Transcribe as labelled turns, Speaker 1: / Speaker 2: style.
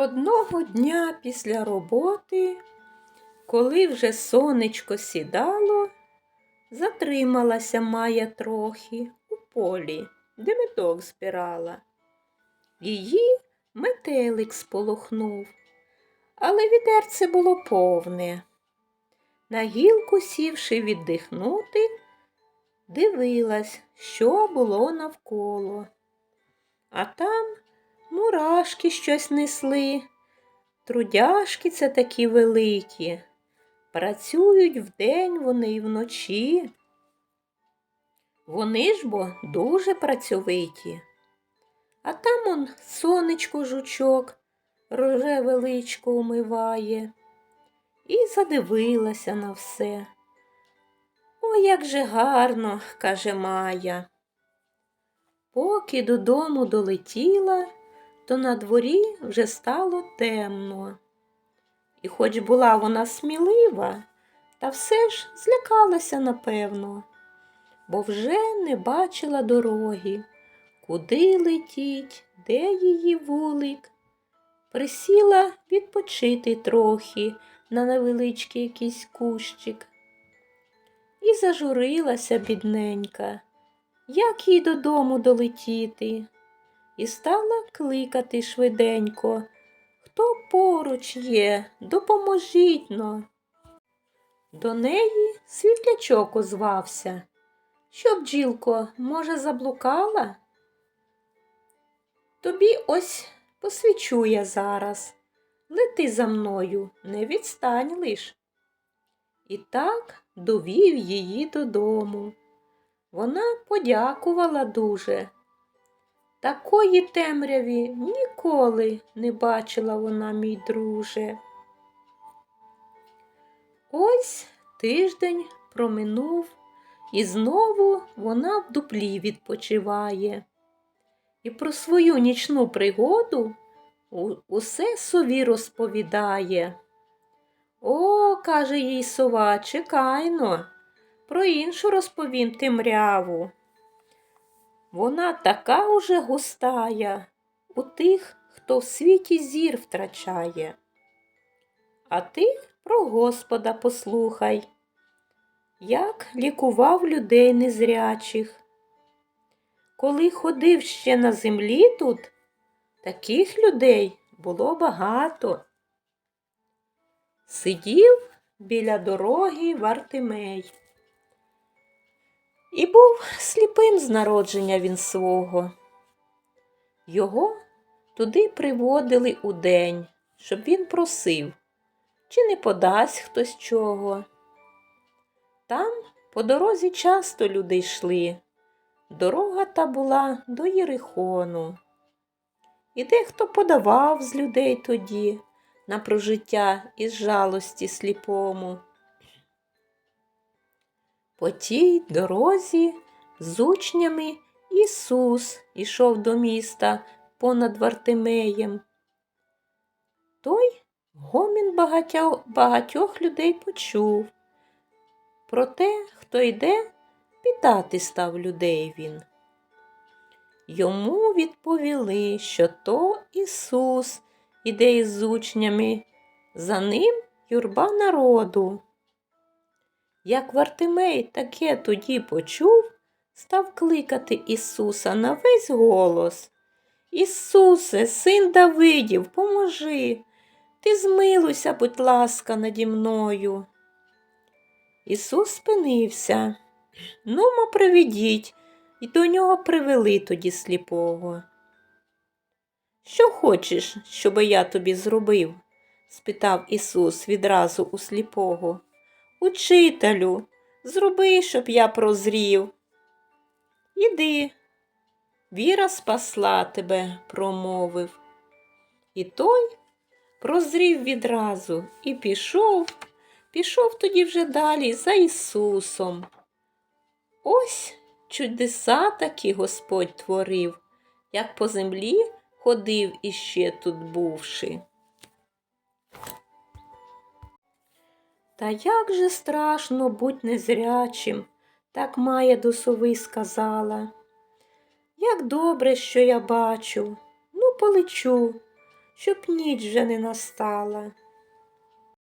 Speaker 1: Одного дня після роботи, коли вже сонечко сідало, затрималася Майя трохи у полі, де медок збирала. Її метелик сполохнув, але відерце було повне. На гілку сівши віддихнути, дивилась, що було навколо. А там мурашки щось несли. Трудяшки це такі великі. Працюють вдень вони і вночі. Вони ж бо дуже працьовиті. А там он сонечко жучок роже величко умиває. І задивилася на все. Ой, як же гарно, каже Майя. Поки додому долетіла, то на дворі вже стало темно. І хоч була вона смілива, та все ж злякалася напевно, бо вже не бачила дороги, куди летіть, де її вулик. Присіла відпочити трохи на невеличкий якийсь кущик. І зажурилася бідненька, як їй додому долетіти, і стала кликати швиденько. Хто поруч є, допоможіть но. До неї світлячок озвався. Що, бджілко, може, заблукала? Тобі ось посвічу я зараз. Лети за мною, не відстань лиш. І так довів її додому. Вона подякувала дуже. Такої темряві ніколи не бачила вона, мій друже. Ось тиждень проминув, і знову вона в дуплі відпочиває. І про свою нічну пригоду усе сові розповідає. О, каже їй сова, чекайно, про іншу розповім темряву. Вона така уже густая у тих, хто в світі зір втрачає. А ти про Господа послухай, як лікував людей незрячих. Коли ходив ще на землі тут, таких людей було багато. Сидів біля дороги Вартимей. І був сліпим з народження він свого. Його туди приводили удень, щоб він просив, чи не подасть хтось чого. Там по дорозі часто люди йшли. Дорога та була до Єрихону. І дехто подавав з людей тоді на прожиття із жалості сліпому. По тій дорозі з учнями Ісус ішов до міста понад Вартимеєм. Той гомін багатьох, людей почув. Про те, хто йде, питати став людей він. Йому відповіли, що то Ісус іде із учнями, за ним юрба народу. Як Вартимей таке тоді почув, став кликати Ісуса на весь голос. Ісусе, син Давидів, поможи, ти змилуйся, будь ласка, наді мною. Ісус спинився. Нумо приведіть, і до нього привели тоді сліпого. Що хочеш, щоби я тобі зробив? спитав Ісус відразу у сліпого. Учителю, зроби, щоб я прозрів. Іди, віра спасла тебе, промовив. І той прозрів відразу і пішов, пішов тоді вже далі за Ісусом. Ось чудеса такі Господь творив, як по землі ходив іще тут бувши. Та як же страшно будь незрячим, так Майя до сови сказала. Як добре, що я бачу, ну полечу, щоб ніч вже не настала.